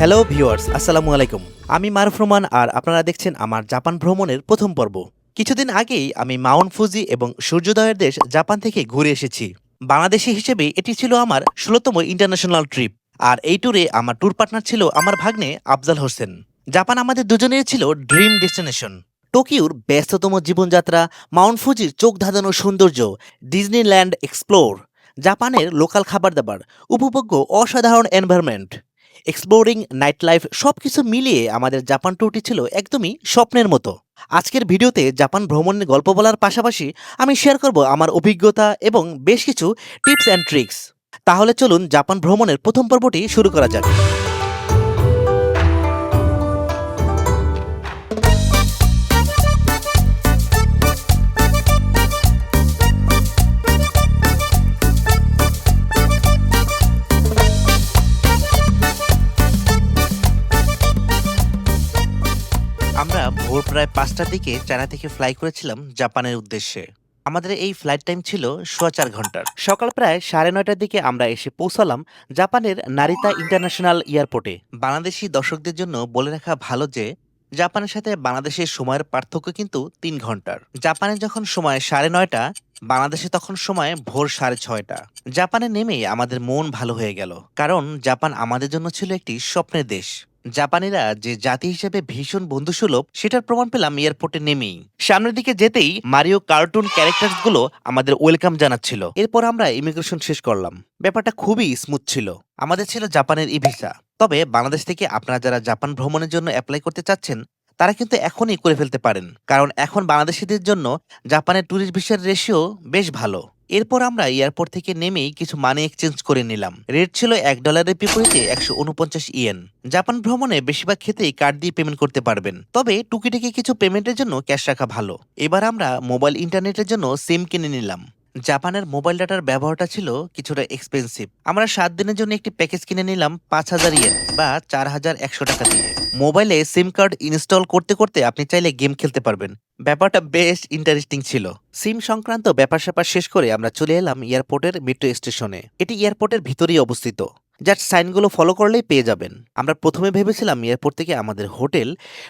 Hello viewers আসসালামু আলাইকুম আমি মারুফ রহমান আর আপনারা দেখছেন আমার জাপান ভ্রমণের প্রথম পর্ব। কিছুদিন আগেই আমি মাউন্ট ফুজি এবং সূর্যোদয়ের দেশ জাপান থেকে ঘুরে এসেছি। বাংলাদেশি হিসেবে এটি ছিল আমার ষোলোতম ইন্টারন্যাশনাল ট্রিপ আর এই ট্যুরে আমার ট্যুর পার্টনার ছিল আমার ভাগ্নে আফজাল হোসেন। জাপান আমাদের দুজনের ছিল ড্রিম ডেস্টিনেশন টোকিওর ব্যস্ততম জীবনযাত্রা, মাউন্ট ফুজির চোখ ধাঁধানো সৌন্দর্য, ডিজনিল্যান্ড এক্সপ্লোর, জাপানের লোকাল খাবার দাবার, উপভোগ্য অসাধারণ এনভায়রনমেন্ট এক্সপ্লোরিং নাইট লাইফ সব কিছু মিলিয়ে আমাদের জাপান ট্যুরটি ছিল একদমই স্বপ্নের মতো। আজকের ভিডিওতে জাপান ভ্রমণের গল্প বলার পাশাপাশি আমি শেয়ার করব আমার অভিজ্ঞতা এবং বেশ কিছু টিপস অ্যান্ড ট্রিক্স তাহলে চলুন জাপান ভ্রমণের প্রথম পর্বটি শুরু করা যাক। প্রায় পাঁচটার দিকে চায়না থেকে ফ্লাই করেছিলাম জাপানের উদ্দেশ্যে। আমাদের এই ফ্লাইট টাইম ছিল সোয়া চার ঘণ্টার। সকাল প্রায় সাড়ে নয়টার দিকে আমরা এসে পৌঁছালাম জাপানের নারিতা ইন্টারন্যাশনাল এয়ারপোর্টে। বাংলাদেশি দর্শকদের জন্য বলে রাখা ভালো যে, জাপানের সাথে বাংলাদেশের সময়ের পার্থক্য কিন্তু তিন ঘণ্টার। জাপানে যখন সময় সাড়ে নয়টা, বাংলাদেশে তখন সময় ভোর সাড়ে ছয়টা। জাপানে নেমেই আমাদের মন ভালো হয়ে গেল, কারণ জাপান আমাদের জন্য ছিল একটি স্বপ্নের দেশ। জাপানিরা যে জাতি হিসেবে ভীষণ বন্ধুসুলভ, সেটার প্রমাণ পেলাম এয়ারপোর্টে নেমেই। সামনের দিকে যেতেই মারিও কার্টুন ক্যারেক্টারগুলো আমাদের ওয়েলকাম জানাচ্ছিল। এরপর আমরা ইমিগ্রেশন শেষ করলাম। ব্যাপারটা খুবই স্মুথ ছিল। আমাদের ছিল জাপানের ইভিসা। ভিসা তবে বাংলাদেশ থেকে আপনারা যারা জাপান ভ্রমণের জন্য অ্যাপ্লাই করতে চাচ্ছেন তারা কিন্তু এখনই করে ফেলতে পারেন। কারণ এখন বাংলাদেশিদের জন্য জাপানের ট্যুরিস্ট ভিসার রেশিও বেশ ভালো। এরপর আমরা এয়ারপোর্ট থেকে নেমেই কিছু মানি এক্সচেঞ্জ করে নিলাম। রেট ছিল এক ডলারের বিপরীতে একশো উনপঞ্চাশ ইয়েন জাপান ভ্রমণে বেশিরভাগ ক্ষেত্রেই কার্ড দিয়ে পেমেন্ট করতে পারবেন। তবে টুকিটাকি কিছু পেমেন্টের জন্য ক্যাশ রাখা ভালো। এবার আমরা মোবাইল ইন্টারনেটের জন্য সিম কিনে নিলাম। জাপানের মোবাইল ডাটার ব্যবহারটা ছিল কিছুটা এক্সপেন্সিভ আমরা সাত দিনের জন্য একটি প্যাকেজ কিনে নিলাম পাঁচ হাজার ইয়েন বা চার হাজার একশো টাকা দিয়ে। মোবাইলে সিম কার্ড ইনস্টল করতে করতে আপনি চাইলে গেম খেলতে পারবেন। ব্যাপারটা বেশ ইন্টারেস্টিং ছিল। সিম সংক্রান্ত ব্যাপার স্যাপার শেষ করে আমরা চলে এলাম এয়ারপোর্টের মেট্রো স্টেশনে এটি এয়ারপোর্টের ভিতরেই অবস্থিত। যার সাইনগুলো ফলো করলেই পেয়ে যাবেন। আমরা প্রথমে ভেবেছিলাম এয়ারপোর্ট থেকে আমাদের হোটেল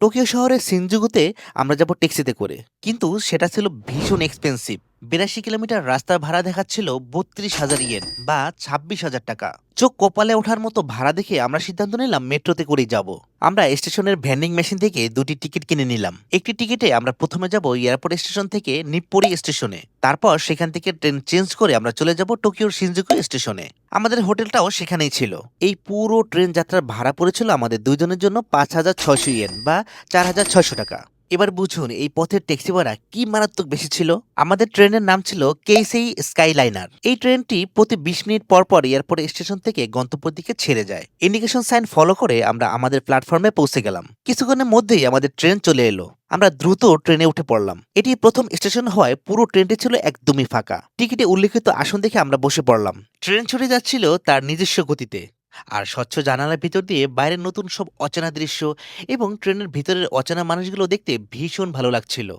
টোকিও শহরের সিনজুগুতে আমরা যাব ট্যাক্সিতে করে। কিন্তু সেটা ছিল ভীষণ এক্সপেন্সিভ বিরাশি কিলোমিটার রাস্তার ভাড়া দেখাচ্ছিল বত্রিশ হাজার ইয়েন বা ছাব্বিশ হাজার টাকা। চোখ কপালে ওঠার মতো ভাড়া দেখে আমরা সিদ্ধান্ত নিলাম মেট্রোতে করেই যাব। আমরা স্টেশনের ভ্যান্ডিং মেশিন থেকে দুটি টিকিট কিনে নিলাম। একটি টিকিটে আমরা প্রথমে যাব এয়ারপোর্ট স্টেশন থেকে নিপ্পরি স্টেশনে। তারপর সেখান থেকে ট্রেন চেঞ্জ করে আমরা চলে যাব টোকিওর সিনজুকু স্টেশনে। আমাদের হোটেলটাও সেখানেই ছিল। এই পুরো ট্রেন যাত্রার ভাড়া পড়েছিল আমাদের দুইজনের জন্য পাঁচ হাজার ছয়শো ইয়েন বা চার হাজার ছয়শো টাকা। এবার বুঝুন, এই পথের ট্যাক্সি ভাড়া কি মারাত্মক বেশি ছিল? আমাদের ট্রেনের নাম ছিল কেসেই স্কাইলাইনার। এই ট্রেনটি প্রতি বিশ মিনিট পর পর এয়ারপোর্ট স্টেশন থেকে গন্তব্যের দিকে ছেড়ে যায়। ইন্ডিকেশন সাইন ফলো করে আমরা আমাদের প্ল্যাটফর্মে পৌঁছে গেলাম। কিছুক্ষণের মধ্যেই আমাদের ট্রেন চলে এলো। আমরা দ্রুত ট্রেনে উঠে পড়লাম। এটি প্রথম স্টেশন হওয়ায় পুরো ট্রেনটি ছিল একদমই ফাঁকা। টিকিটে উল্লেখিত আসন দেখে আমরা বসে পড়লাম। ট্রেন ছুটে যাচ্ছিল তার নিজস্ব গতিতে। আর স্বচ্ছ জানালার ভিতর দিয়ে বাইরের নতুন সব অচেনা দৃশ্য এবং ট্রেনের ভিতরের অচেনা মানুষগুলো দেখতে ভীষণ ভালো লাগছিল।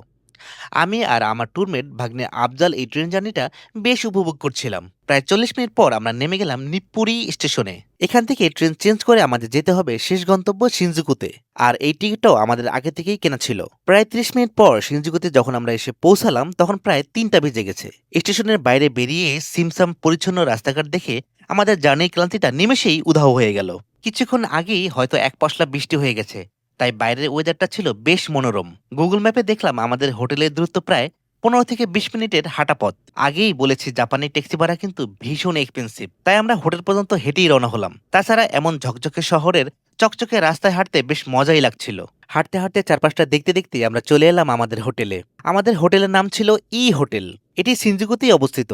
আমি আর আমার ট্যুরমেট ভাগ্নে আফজাল এই ট্রেন জার্নিটা বেশ উপভোগ করছিলাম। প্রায় চল্লিশ মিনিট পর আমরা নেমে গেলাম নিপ্পুরি স্টেশনে। এখান থেকে ট্রেন চেঞ্জ করে আমাদের যেতে হবে শেষ গন্তব্য সিনজুকুতে। আর এই টিকিটটাও আমাদের আগে থেকেই কেনা ছিল। প্রায় ত্রিশ মিনিট পর সিনজুকুতে যখন আমরা এসে পৌঁছালাম, তখন প্রায় তিনটা বেজে গেছে। স্টেশনের বাইরে বেরিয়ে সিমসাম পরিচ্ছন্ন রাস্তাঘাট দেখে আমাদের জার্নির ক্লান্তিটা নিমেষেই উধাও হয়ে গেল। কিছুক্ষণ আগেই হয়তো এক পশলা বৃষ্টি হয়ে গেছে, তাই বাইরের ওয়েদারটা ছিল বেশ মনোরম। গুগল ম্যাপে দেখলাম আমাদের হোটেলের দূরত্ব প্রায় পনেরো থেকে বিশ মিনিটের হাঁটা পথ। আগেই বলেছি জাপানি ট্যাক্সি ভাড়া কিন্তু ভীষণ এক্সপেন্সিভ তাই আমরা হোটেল পর্যন্ত হেঁটেই রওনা হলাম। তাছাড়া এমন ঝকঝকে শহরের চকচকে রাস্তায় হাঁটতে বেশ মজাই লাগছিল। হাঁটতে হাঁটতে চারপাশটা দেখতে দেখতে আমরা চলে এলাম আমাদের হোটেলে। আমাদের হোটেলের নাম ছিল ই হোটেল এটি সিনজুকুতেই অবস্থিত।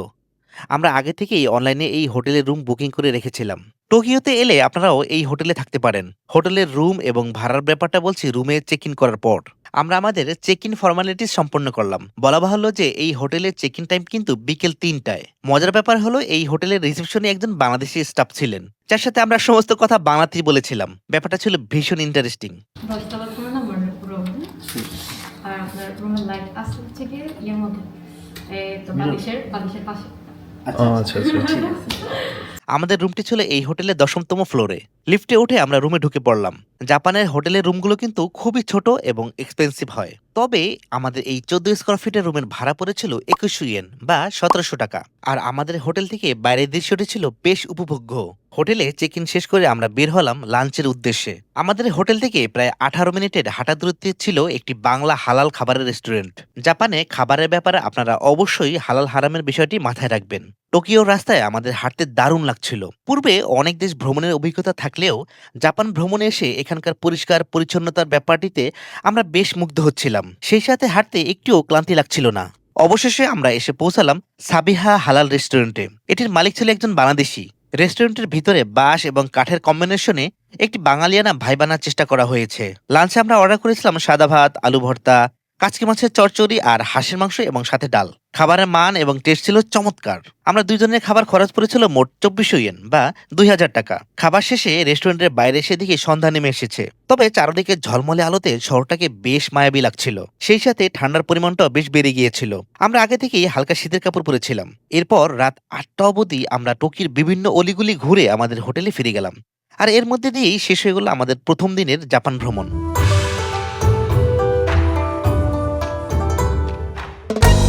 আমরা আগে থেকেই অনলাইনে এই হোটেলের রুম বুকিং করে রেখেছিলাম। টোকিওতে এলে আপনারাও এই হোটেলে থাকতে পারেন। হোটেলের রুম এবং ভাড়ার ব্যাপারটা বলছি রুমে চেক ইন করার পর। আমরা আমাদের চেক ইন ফর্মালিটিস সম্পন্ন করলাম। বলা বাহুল্য যে এই হোটেলের চেক ইন টাইম কিন্তু বিকেল তিনটায়। মজার ব্যাপার হলো এই হোটেলের রিসেপশনে একজন বাংলাদেশি স্টাফ ছিলেন। যার সাথে আমরা সমস্ত কথা বাংলাতেই বলেছিলাম। ব্যাপারটা ছিল ভীষণ ইন্টারেস্টিং আর আপনার রুমের লাইট গিয়ে ইয়ের মধ্যে এই তো বালিশের বালিশের পাশে। আচ্ছা আচ্ছা। আমাদের রুমটি ছিল এই হোটেলের দশমতম ফ্লোরে। লিফটে উঠে আমরা রুমে ঢুকে পড়লাম। জাপানের হোটেলের রুমগুলো কিন্তু খুবই ছোট এবং এক্সপেন্সিভ হয়। তবে আমাদের এই চোদ্দ স্কোয়ার ফিটের রুমের ভাড়া পড়েছিল একুশশো ইয়েন বা সতেরোশো টাকা। আর আমাদের হোটেল থেকে বাইরের দৃশ্যটি ছিল বেশ উপভোগ্য। হোটেলে চেক ইন শেষ করে আমরা বের হলাম লাঞ্চের উদ্দেশ্যে। আমাদের হোটেল থেকে প্রায় আঠারো মিনিটের হাঁটা দূরত্বে ছিল একটি বাংলা হালাল খাবারের রেস্টুরেন্ট। জাপানে খাবারের ব্যাপারে আপনারা অবশ্যই হালাল হারামের বিষয়টি মাথায় রাখবেন। টোকিও রাস্তায় আমাদের হাঁটতে দারুণ লাগছিল। পূর্বে অনেক দেশ ভ্রমণের অভিজ্ঞতা থাকলেও জাপান ভ্রমণে এসে এখানকার পরিষ্কার, পরিচ্ছন্নতার ব্যাপারটিতে আমরা বেশ মুগ্ধ হচ্ছিলাম। সেই সাথে হাঁটতে একটুও ক্লান্তি লাগছিল না। অবশেষে আমরা এসে পৌঁছালাম সাবিহা হালাল রেস্টুরেন্টে। এটির মালিক ছিল একজন বাংলাদেশি। রেস্টুরেন্টের ভিতরে বাঁশ এবং কাঠের কম্বিনেশনে একটি বাঙালিয়ানা ভাই বানার চেষ্টা করা হয়েছে। লাঞ্চে আমরা অর্ডার করেছিলাম সাদা ভাত, আলু ভর্তা কাচকি মাছের চচ্চড়ি আর হাঁসের মাংস এবং সাথে ডাল। খাবারের মান এবং টেস্ট ছিল চমৎকার। আমরা দুইজনের খাবার খরচ পড়েছিল মোট চব্বিশশো ইয়েন বা দুই হাজার টাকা। খাবার শেষে রেস্টুরেন্টের বাইরে এসে দিকে সন্ধ্যা নেমে এসেছে। তবে চারদিকে ঝলমলে আলোতে শহরটাকে বেশ মায়াবী লাগছিল। সেই সাথে ঠান্ডার পরিমাণটাও বেশ বেড়ে গিয়েছিল। আমরা আগে থেকেই হালকা শীতের কাপড় পরেছিলাম। এরপর রাত আটটা অবধি আমরা টোকির বিভিন্ন অলিগুলি ঘুরে আমাদের হোটেলে ফিরে গেলাম। আর এর মধ্যে দিয়েই শেষ হয়ে গেল আমাদের প্রথম দিনের জাপান ভ্রমণ। Thank you.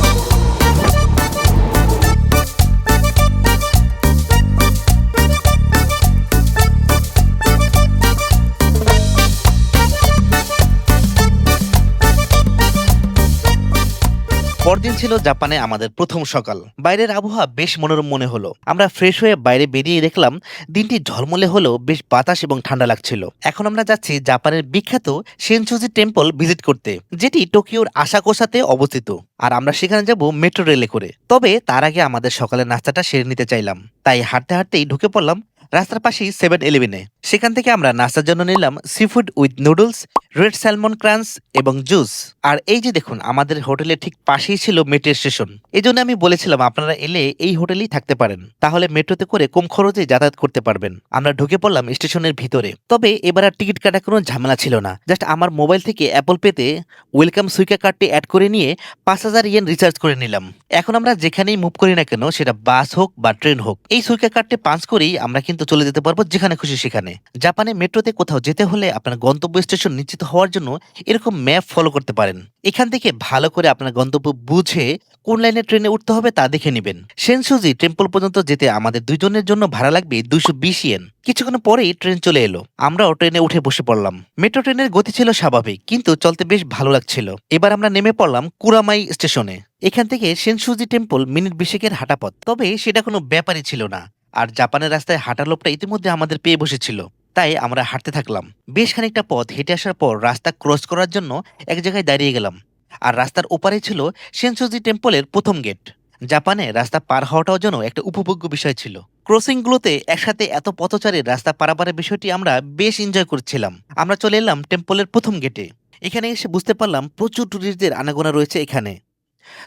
পরদিন ছিল জাপানে আমাদের প্রথম সকাল। বাইরের আবহাওয়া বেশ মনোরম মনে হলো। আমরা ফ্রেশ হয়ে বাইরে বেরিয়ে দেখলাম, দিনটি ঝলমলে হলেও বেশ বাতাস এবং ঠান্ডা লাগছিল। এখন আমরা যাচ্ছি জাপানের বিখ্যাত সেনচুজি টেম্পল ভিজিট করতে, যেটি টোকিওর আশাকোসাতে অবস্থিত। আর আমরা সেখানে যাব মেট্রো রেলে করে। তবে তার আগে আমাদের সকালের নাস্তাটা সেরে নিতে চাইলাম। তাই হাঁটতে হাঁটতেই ঢুকে পড়লাম রাস্তার পাশেই সেভেন ইলেভেনে সেখান থেকে আমরা নাস্তার জন্য নিলাম seafood with noodles red salmon crunch এবং জুস আর এই যে দেখুন, আমাদের হোটেলের ঠিক পাশেই ছিল মেট্রো স্টেশন এই জন্য আমি বলেছিলাম, আপনারা এলে এই হোটেলেই থাকতে পারেন। তাহলে মেট্রোতে করে কম খরচে যাতায়াত করতে পারবেন। আমরা ঢুকে পড়লাম স্টেশনের ভিতরে। তবে এবার আর টিকিট কাটা কোনো ঝামেলা ছিল না। জাস্ট আমার মোবাইল থেকে অ্যাপল পেতে ওয়েলকাম সুইকা কার্ডটি অ্যাড করে নিয়ে পাঁচ হাজার ইয়েন রিচার্জ করে নিলাম। এখন আমরা যেখানেই মুভ করি না কেন, সেটা বাস হোক বা ট্রেন হোক। এই সুইকা কার্ডটি পাঁচ করেই আমরা কিন্তু চলে যেতে পারব যেখানে খুশি সেখানে। জাপানে মেট্রোতে কোথাও যেতে হলে আপনার গন্তব্য স্টেশন নিশ্চিত হওয়ার জন্য এরকম ম্যাপ ফলো করতে পারেন। এখান থেকে ভালো করে আপনার গন্তব্য বুঝে কোন লাইনে ট্রেনে উঠতে হবে তা দেখে নেবেন। সেনসুজি টেম্পল পর্যন্ত যেতে আমাদের দুইজনের জন্য ভাড়া লাগবে দুইশো বিশ ইয়েন। কিছুক্ষণ পরেই ট্রেন চলে এলো। আমরাও ট্রেনে উঠে বসে পড়লাম। মেট্রো ট্রেনের গতি ছিল স্বাভাবিক, কিন্তু চলতে বেশ ভালো লাগছিল। এবার আমরা নেমে পড়লাম কুরামাই স্টেশনে। এখান থেকে সেনসুজি টেম্পল মিনিট বিশেকের হাঁটা পথ তবে সেটা কোনো ব্যাপারই ছিল না। আর জাপানের রাস্তায় হাঁটার লোকটা ইতিমধ্যে আমাদের পেয়ে বসেছিল। তাই আমরা হাঁটতে থাকলাম। বেশ খানিকটা পথ হেঁটে আসার পর রাস্তা ক্রস করার জন্য এক জায়গায় দাঁড়িয়ে গেলাম। আর রাস্তার ওপারে ছিল সেনসুজি টেম্পলের প্রথম গেট। জাপানে রাস্তা পার হওয়াটাও যেন একটা উপভোগ্য বিষয় ছিল। ক্রসিংগুলোতে একসাথে এত পথচারীর রাস্তা পারাপারের বিষয়টি আমরা বেশ এনজয় করছিলাম। আমরা চলে এলাম টেম্পলের প্রথম গেটে। এখানে এসে বুঝতে পারলাম প্রচুর ট্যুরিস্টদের আনাগোনা রয়েছে এখানে।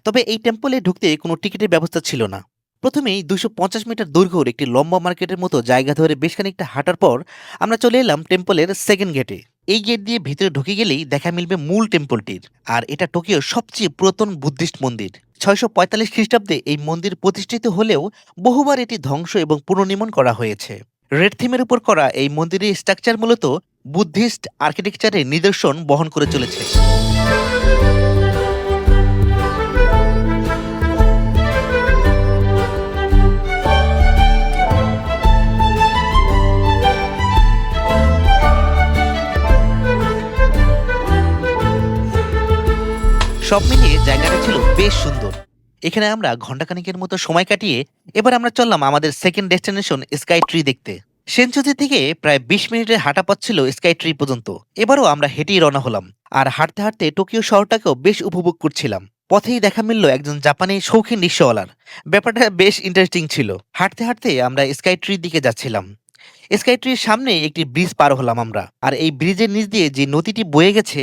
তবে এই টেম্পলে ঢুকতে কোনো টিকিটের ব্যবস্থা ছিল না। প্রথমেই দুশো পঞ্চাশ মিটার দৈর্ঘ্যর একটি লম্বা মার্কেটের মতো জায়গা ধরে বেশ খানিকটা হাঁটার পর আমরা চলে এলাম টেম্পলের সেকেন্ড গেটে। এই গেট দিয়ে ভিতরে ঢুকে গেলেই দেখা মিলবে মূল টেম্পলটির, আর এটা টোকিওর সবচেয়ে পুরাতন বুদ্ধিস্ট মন্দির। ছয়শো পঁয়তাল্লিশ খ্রিস্টাব্দে এই মন্দির প্রতিষ্ঠিত হলেও বহুবার এটি ধ্বংস এবং পুনর্নির্মাণ করা হয়েছে। রেড থিমের উপর করা এই মন্দিরের স্ট্রাকচার মূলত বুদ্ধিস্ট আর্কিটেকচারের নিদর্শন বহন করে চলেছে। সব মিলিয়ে জায়গাটা ছিল বেশ সুন্দর। এখানে আমরা ঘন্টাখানিকের মতো সময় কাটিয়ে এবার আমরা চললাম আমাদের সেকেন্ড ডেস্টিনেশন স্কাই ট্রি দেখতে। সেঞ্চুরি থেকে প্রায় বিশ মিনিটের হাঁটা পথ ছিল স্কাই ট্রি পর্যন্ত। এবারও আমরা হেঁটেই রওনা হলাম আর হাঁটতে হাঁটতে টোকিও শহরটাকেও বেশ উপভোগ করছিলাম। পথেই দেখা মিলল একজন জাপানি শৌখিন রিক্সাওয়ালার। ব্যাপারটা বেশ ইন্টারেস্টিং ছিল। হাঁটতে হাঁটতে আমরা স্কাই ট্রির দিকে যাচ্ছিলাম। স্কাই ট্রির সামনে একটি ব্রিজ পার হলাম আমরা। আর এই ব্রিজের নিচ দিয়ে যে নদীটি বয়ে গেছে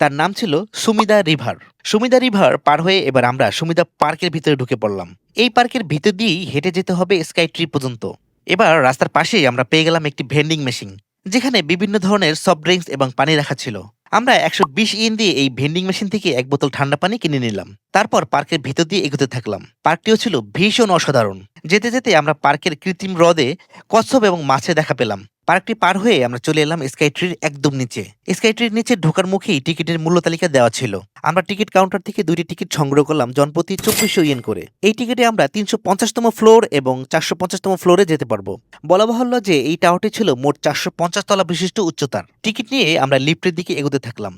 তার নাম ছিল সুমিদা রিভার। সুমিদা রিভার পার হয়ে এবার আমরা সুমিদা পার্কের ভিতরে ঢুকে পড়লাম। এই পার্কের ভিতর দিয়েই হেঁটে যেতে হবে স্কাই ট্রি পর্যন্ত। এবার রাস্তার পাশেই আমরা পেয়ে গেলাম একটি ভেন্ডিং মেশিন, যেখানে বিভিন্ন ধরনের সফট ড্রিঙ্কস এবং পানি রাখা ছিল। আমরা একশো বিশ ইন দিয়ে এই ভেন্ডিং মেশিন থেকে এক বোতল ঠান্ডা পানি কিনে নিলাম। তারপর পার্কের ভিতর দিয়ে এগোতে থাকলাম। পার্কটিও ছিল ভীষণ অসাধারণ। যেতে যেতে আমরা পার্কের কৃত্রিম হ্রদে কচ্ছপ এবং মাছে দেখা পেলাম। পার্কটি পার হয়ে আমরা চলে এলাম স্কাই ট্রির একদম নিচে। স্কাই ট্রির নিচে ঢোকার মুখেই টিকিটের মূল্য তালিকা দেওয়া ছিল। আমরা টিকিট কাউন্টার থেকে দুইটি টিকিট সংগ্রহ করলাম জনপ্রতি চব্বিশশো ইয়েন করে। এই টিকিটে আমরা তিনশো পঞ্চাশতম ফ্লোর এবং চারশো পঞ্চাশতম ফ্লোরে যেতে পারব। বলা বাহুল্য যে এই টাওয়ারটি ছিল মোট চারশো পঞ্চাশ তলা বিশিষ্ট উচ্চতার। টিকিট নিয়ে আমরা লিফটের দিকে এগোতে থাকলাম।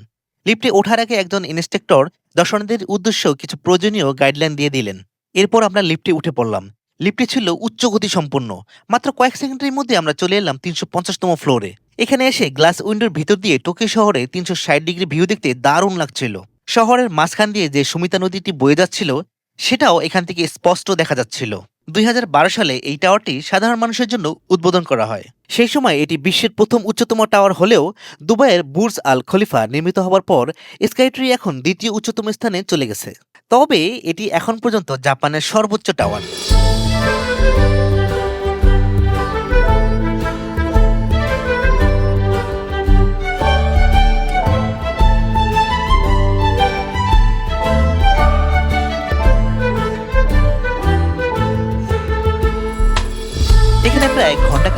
লিফটে ওঠার আগে একজন ইন্সট্রাক্টর দর্শনার্থীদের উদ্দেশ্যে কিছু প্রয়োজনীয় গাইডলাইন দিয়ে দিলেন। এরপর আমরা লিফটে উঠে পড়লাম। লিফটে ছিল উচ্চ গতি সম্পন্ন। মাত্র কয়েক সেকেন্ডের মধ্যে আমরা চলে এলাম তিনশো পঞ্চাশতম ফ্লোরে। এখানে এসে গ্লাস উইন্ডোর ভিতর দিয়ে টোকিও শহরে তিনশো ষাট ডিগ্রি ভিউ দেখতে দারুণ লাগছিল। শহরের মাঝখান দিয়ে যে সুমিতা নদীটি বয়ে যাচ্ছিল সেটাও এখান থেকে স্পষ্ট দেখা যাচ্ছিল। দুই হাজার বারো সালে এই টাওয়ারটি সাধারণ মানুষের জন্য উদ্বোধন করা হয়। সেই সময় এটি বিশ্বের প্রথম উচ্চতম টাওয়ার হলেও দুবাইয়ের বুর্জ আল খলিফা নির্মিত হওয়ার পর স্কাইট্রি এখন দ্বিতীয় উচ্চতম স্থানে চলে গেছে। তবে এটি এখন পর্যন্ত জাপানের সর্বোচ্চ টাওয়ার।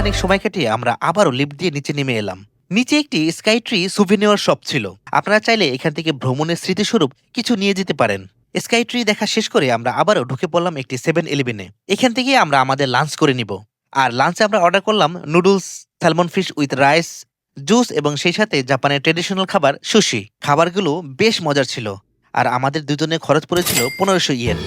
ঘন্টাখানেক সময় কাটিয়ে আমরা আবারও লিফট দিয়ে নিচে নেমে এলাম। নিচে একটি স্কাই ট্রি সুভিনিয়র শপ ছিল। আপনারা চাইলে এখান থেকে ভ্রমণের স্মৃতিস্বরূপ কিছু নিয়ে যেতে পারেন। স্কাই ট্রি দেখা শেষ করে আমরা আবারও ঢুকে পড়লাম একটি সেভেন ইলেভেনে এখান থেকে আমরা আমাদের লাঞ্চ করে নিব। আর লাঞ্চে আমরা অর্ডার করলাম noodles salmon fish with rice, juice এবং সেই সাথে জাপানের ট্রেডিশনাল খাবার সুশি। খাবারগুলো বেশ মজার ছিল। আর আমাদের দুজনের খরচ পড়েছিল পনেরোশো ইয়েন।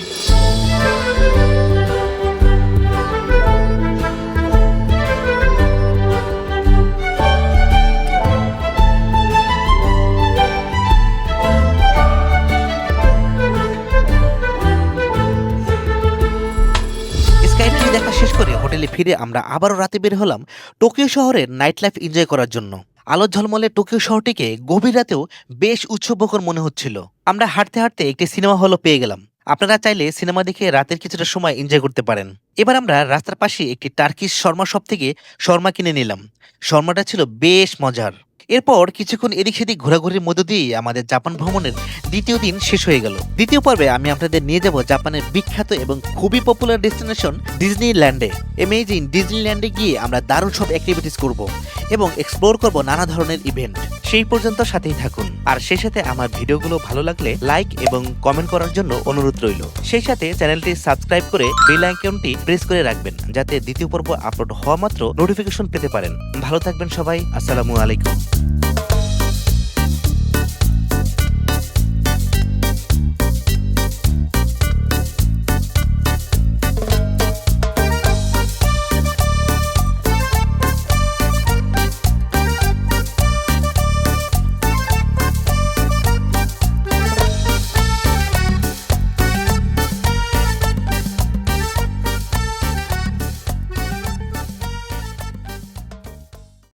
শেষ করে হোটেলে ফিরে আমরা আবারও রাতে বের হলাম টোকিও শহরের নাইট লাইফ এনজয় করার জন্য। আলো ঝলমলে টোকিও শহরটিকে গভীর রাতেও বেশ উৎসবকর মনে হচ্ছিল। আমরা হাঁটতে হাঁটতে একটি সিনেমা হলও পেয়ে গেলাম। আপনারা চাইলে সিনেমা দেখে রাতের কিছুটা সময় এনজয় করতে পারেন। এবার আমরা রাস্তার পাশে একটি টার্কিশ শর্মা শপ থেকে শর্মা কিনে নিলাম। শর্মাটা ছিল বেশ মজার। এরপর কিছুক্ষণ এদিক সেদিক ঘোরাঘুরির মধ্য দিয়ে আমাদের জাপান ভ্রমণের দ্বিতীয় দিন শেষ হয়ে গেল। দ্বিতীয় পর্বে আমি আপনাদের নিয়ে যাব জাপানের বিখ্যাত এবং খুবই পপুলার ডেস্টিনেশন ডিজনিল্যান্ডে এমেজিং ডিজনিল্যান্ডে গিয়ে আমরা দারুণ সব অ্যাক্টিভিটিস করব এবং এক্সপ্লোর করব নানা ধরনের ইভেন্ট সেই পর্যন্ত সাথেই থাকুন। আর সেই সাথে আমার ভিডিওগুলো ভালো লাগলে লাইক এবং কমেন্ট করার জন্য অনুরোধ রইল। সেই সাথে চ্যানেলটি সাবস্ক্রাইব করে বেল আইকনটি প্রেস করে রাখবেন, যাতে দ্বিতীয় পর্ব আপলোড হওয়া মাত্র নোটিফিকেশন পেতে পারেন। ভালো থাকবেন সবাই, আসসালামু আলাইকুম।